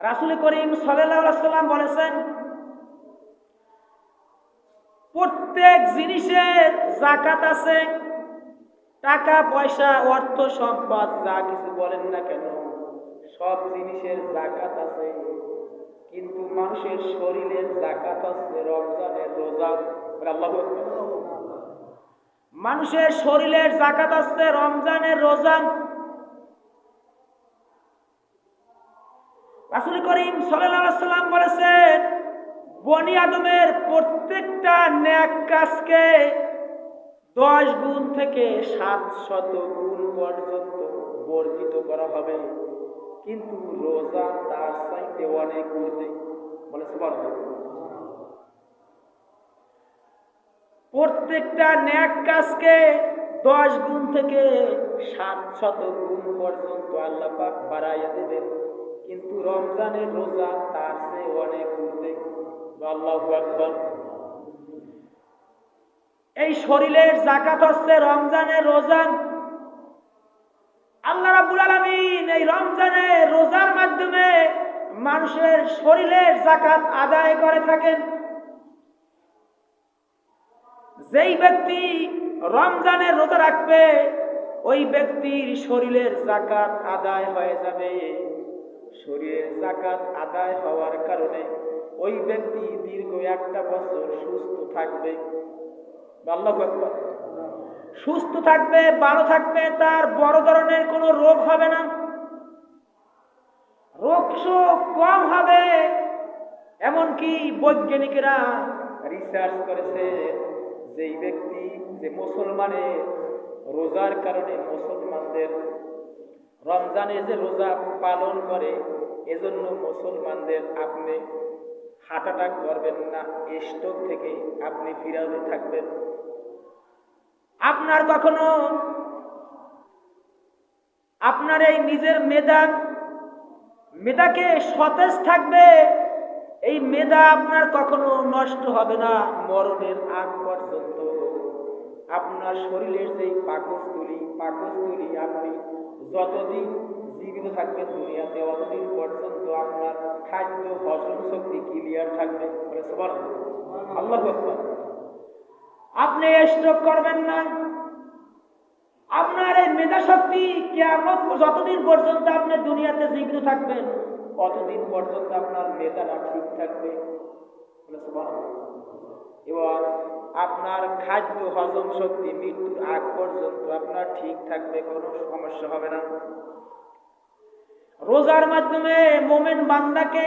রাসুল করিম সাল্লাম বলেছেন, প্রত্যেক জিনিসের জাকাত আছে, টাকা, পয়সা, অর্থ, সম্পদ, যা কিছু বলেন না কেন, সব জিনিসের জাকাত আছে কিন্তু মানুষের শরীরের জাকাত আছে, রমজানের রোজা। মানুষের শরীরের জাকাত আছে, রমজানের রোজা রাসুল করিম সাল্লাম বলেছেন, বনি আদমের প্রত্যেকটা ন্যাক কাজকে দশ গুণ থেকে সাত শত গুণ পর্যন্ত বর্ধিত করা হবে। কিন্তু রোজা তার চাইতে অনেক ঊর্ধ্বে। বলে। প্রত্যেকটা ন্যাক কাজকে দশ গুণ থেকে সাত শত গুণ পর্যন্ত আল্লাহ পাক বাড়াইয়া দেবেন। কিন্তু রমজানের রোজা তার চেয়ে অনেক ঊর্ধ্বে আল্লাহু আকবার। এই শরীরের জাকাত হচ্ছে রমজানের রোজা। আল্লাহ রাব্বুল আলামিন এই রমজানের রোজার মাধ্যমে মানুষের শরীরের জাকাত আদায় করে থাকেন। যেই ব্যক্তি রমজানের রোজা রাখবে, ওই ব্যক্তির শরীরের জাকাত আদায় হয়ে যাবে। শরীরের জাকাত আদায় হওয়ার কারণে ওই ব্যক্তি দীর্ঘ একটা বছর সুস্থ থাকবে। সুস্থ থাকবে, ভালো থাকবে, তার বড় ধরনের কোনো রোগ হবে না। রোগ কম হবে, এমনকি বৈজ্ঞানিকেরা রিসার্চ করেছে যেই ব্যক্তি, যে মুসলমানের রোজার কারণে মুসলমানদের রমজানের যে রোজা পালন করে, এজন্য মুসলমানদের আপনি অ্যাটাক করবেন না স্ট্রোক থেকে আপনি ফিরাতে থাকবেন। আপনার কখনো আপনার এই নিজের মেধা, মেধাকে সতেজ থাকবে, এই মেধা আপনার কখনো নষ্ট হবে না, মরণের আগ পর্যন্ত। আপনার শরীরের যেই পাকস্থলী পাকস্থলী আপনি যতদিন জীবিত থাকবেন দুনিয়াতে, অতদিন পর্যন্ত আপনার খাদ্য হজম শক্তি ক্লিয়ার থাকবে। আল্লাহ আপনি স্ট্রোক করবেন না। আপনার এই মেধা শক্তি কেমন যতদিন পর্যন্ত আপনি দুনিয়াতে জীবিত থাকবেন, অতদিন পর্যন্ত আপনার মেধাটা ঠিক থাকবে। এবং আপনার খাদ্য হজম শক্তি মৃত্যুর আগ পর্যন্ত আপনার ঠিক থাকবে, কোনো সমস্যা হবে না। রোজার মাধ্যমে মোমেন বান্দাকে,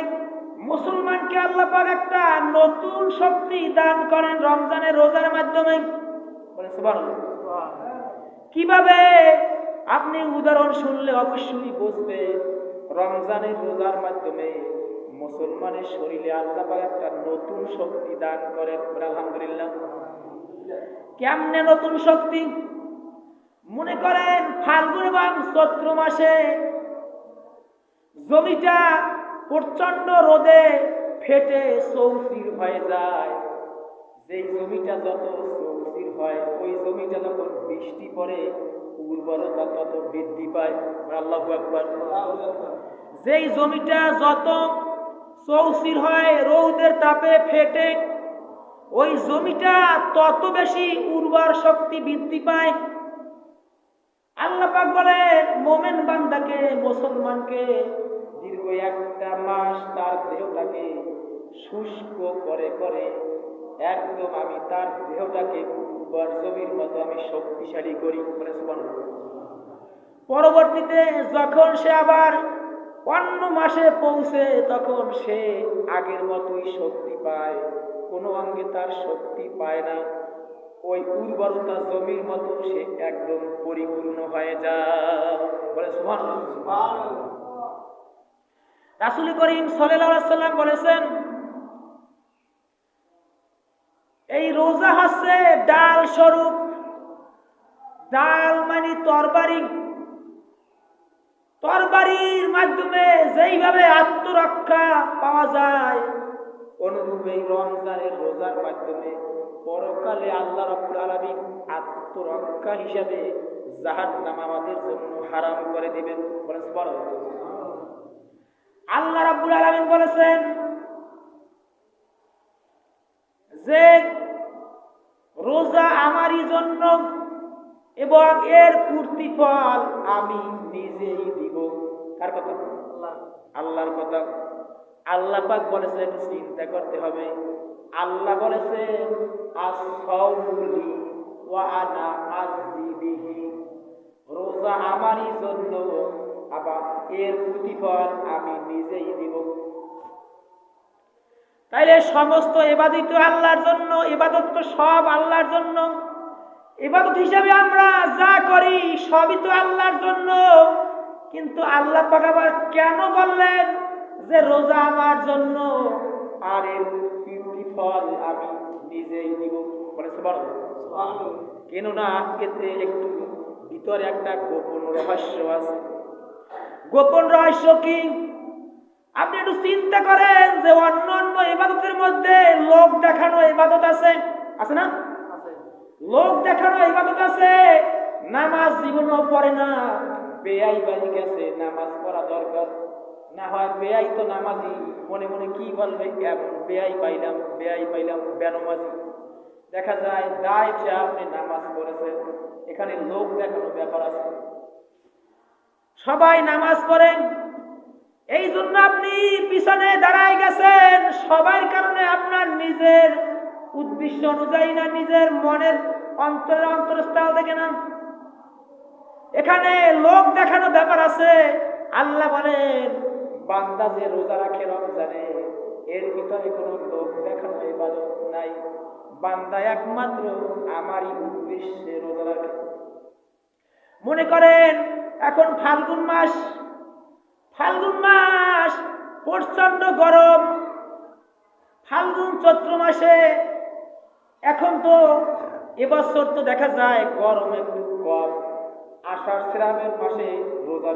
মুসলমানকে আল্লাহ পাক একটা নতুন শক্তি দান করেন রমজানের রোজার মাধ্যমে। কীভাবে? আপনি উদাহরণ শুনলে অবশ্যই বুঝবেন, রমজানের রোজার মাধ্যমে মুসলমানের শরীরে আল্লাহ একটা নতুন শক্তি দান করেন, আলহামদুলিল্লাহ। কেমনে নতুন শক্তি? মনে করেন ফাল্গুন এবং চৈত্র মাসে জমিটা প্রচণ্ড রোদে ফেটে সৌসির হয়ে যায়। যেই জমিটা যত সৌসির হয়, ওই জমিটা যখন বৃষ্টি পড়ে, উর্বরতা তত বৃদ্ধি পায়। আল্লাহ একবার যেই জমিটা যত চৌসির হয় রৌদের তাপে ফেটে, ওই জমিটা তত বেশি উর্বর শক্তি বৃদ্ধি পায়। আল্লাহ পাক বলেন, মোমেন বান্দাকে, মুসলমানকে দীর্ঘ একটা মাস তার দেহটাকে শুষ্ক করে করে, একদম আমি তার দেহটাকে উর্বর জমির মতো আমি শক্তিশালী করি। বলে পরবর্তীতে যখন সে আবার অন্য মাসে পৌঁছে তখন সে আগের মতোই শক্তি পায়। কোনো অঙ্গে তার শক্তি পায় না। ওই উর্বরতা জমির মতো সে একদম পরিপূর্ণ হয়ে যায়। বলে, সুবহানাল্লাহ। রাসূল করিম সাল্লাম বলেছেন, এই রোজা হচ্ছে ডাল স্বরূপ। ডাল মানে তরবারি। তরবারির মাধ্যমে যেইভাবে আত্মরক্ষা পাওয়া যায়, অনুরূপ রমজানের রোজার মাধ্যমে পরকালে আল্লাহ রব্বুল আলামিন আত্মরক্ষা হিসাবে জাহান্নাম আমাদের জন্য হারাম করে দিবেন। বলেন আল্লাহ রাব্বুল আলামিন বলেছেন, যে রোজা আমারই জন্য এবং এর প্রতিফল আমি নিজেই দিব। কার কথা? আল্লাহর কথা। আল্লাহ পাক বলেছেন, চিন্তা করতে হবে। আল্লাহ বলেছেন রোজা আমারই জন্য, আবার এর প্রতিফল আমি নিজেই দিব। তাইলে সমস্ত এবাদিত আল্লাহর জন্য ইবাদত তো সব আল্লাহর জন্য। ইবাদত হিসাবে আমরা যা করি, সবই তো আল্লাহর জন্য। কিন্তু আল্লাহ পাক আবার কেন বললেন যে রোজা আমার জন্য? আর এর ফল আমি নিজেই দিব কেননা এতে একটু ভিতরে একটা গোপন রহস্য আছে। গোপন রহস্য কি? আপনি একটু চিন্তা করেন যে অন্য অন্য ইবাদতের মধ্যে লোক দেখানো ইবাদত আছে? আছে না? লোক দেখানো ইবাদত আছে, নামাজ জীবনও পড়ে না বেয়াই বাড়ি গেছে, নামাজ পড়া দরকার। না হয় বেয়াই তো নামাজি, মনে মনে কি বলবে? এমন বেয়াই পাইলাম বেয়াই পাইলাম, বেনমাজি। দেখা যায়, দায় যে আপনি নামাজ পড়েছেন, এখানে লোক দেখানো ব্যাপার আছে। সবাই নামাজ পড়েন। এই জন্য আপনি পিছনে দাঁড়ায় গেছেন, সবার কারণে আপনার নিজের উদ্দেশ্য অনুযায়ী না নিজের মনের অন্তরের অন্তরস্থল থেকে না এখানে লোক দেখানো ব্যাপার আছে। আল্লাহ বলেন, বান্দা যে রোজা রাখে রমজানে, এর ভিতরে কোনো লোক দেখানো ইবাদত নাই। বান্দা একমাত্র আমারই উদ্দেশ্যে রোজা রাখে। মনে করেন, এখন ফাল্গুন মাস। ফাল্গুন মাস প্রচণ্ড গরম। ফাল্গুন চৈত্র মাসে এখন তো এবছর তো দেখা যায় গরম একটু কম। আষাঢ় শ্রাবের মাসে রোজা